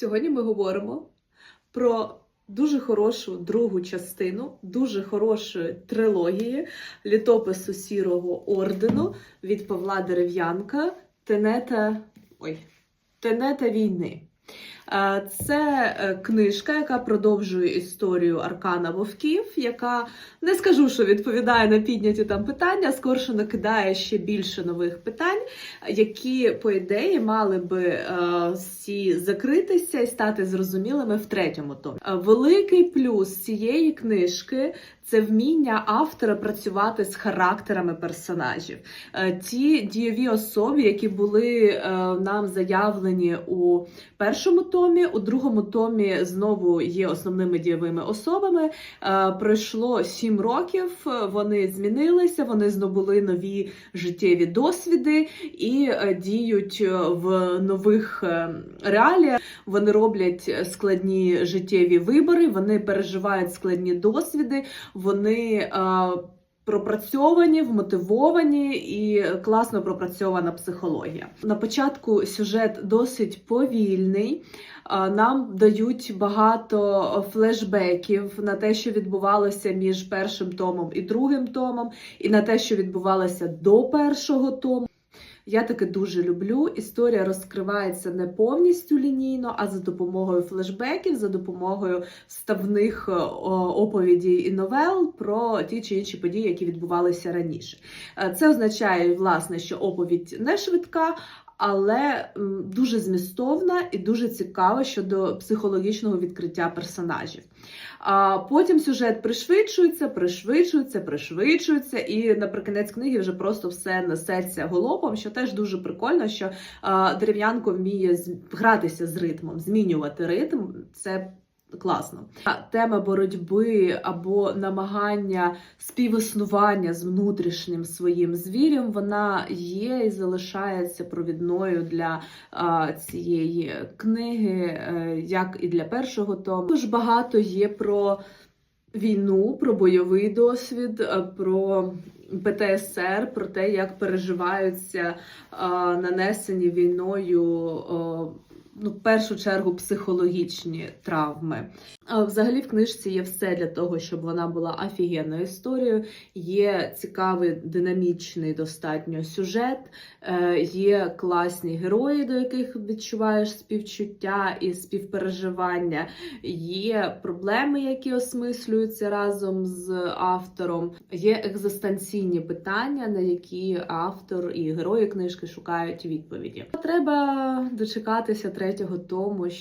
Сьогодні ми говоримо про дуже хорошу другу частину, дуже хорошої трилогії літопису Сірого ордену від Павла Дерев'янка Тенета, ой, Тенета війни. Е, Це е, книжка, яка продовжує історію Аркана Вовків, яка не скажу, що відповідає на підняті там питання, скорше накидає ще більше нових питань, які, по ідеї, мали би е, всі закритися і стати зрозумілими в третьому томі. Великий плюс цієї книжки це вміння автора працювати з характерами персонажів. Ті дієві особи, які були нам заявлені у першому томі, у другому томі знову є основними дієвими особами. Е, Пройшло сім років, вони змінилися, вони здобули нові життєві досвіди і е, діють е, в нових реаліях. Вони роблять складні життєві вибори, вони переживають складні досвіди, вони. Пропрацьовані, вмотивовані і класно пропрацьована психологія. На початку сюжет досить повільний. Нам дають багато флешбеків на те, що відбувалося між першим томом і другим томом, і на те, що відбувалося до першого тому. Я таке дуже люблю. Історія розкривається не повністю лінійно, а за допомогою флешбеків, за допомогою вставних е, оповідей і новел про ті чи інші події, які відбувалися раніше. Е, Це означає, власне, що оповідь не швидка. Але дуже змістовна і дуже цікава щодо психологічного відкриття персонажів. А потім сюжет пришвидшується, пришвидшується, пришвидшується, і наприкінець книги вже просто все несеться голопом, що теж дуже прикольно, що дерев'янко вміє гратися з ритмом, змінювати ритм. Це класно. Тема боротьби або намагання співіснування з внутрішнім своїм звірем, вона є і залишається провідною для а, цієї книги, е, як і для першого тому. Дуже багато є про війну, про бойовий досвід, е, про ПТСР, про те, як переживаються а, нанесені війною. а, Ну, в першу чергу психологічні травми. Взагалі в книжці є все для того, щоб вона була офігенною історією. Є цікавий динамічний достатньо сюжет, е, є класні герої, до яких відчуваєш співчуття і співпереживання. Є проблеми, які осмислюються разом з автором. Є екзистенційні питання, на які автор і герої книжки шукають відповіді. Треба дочекатися третього тому, щоб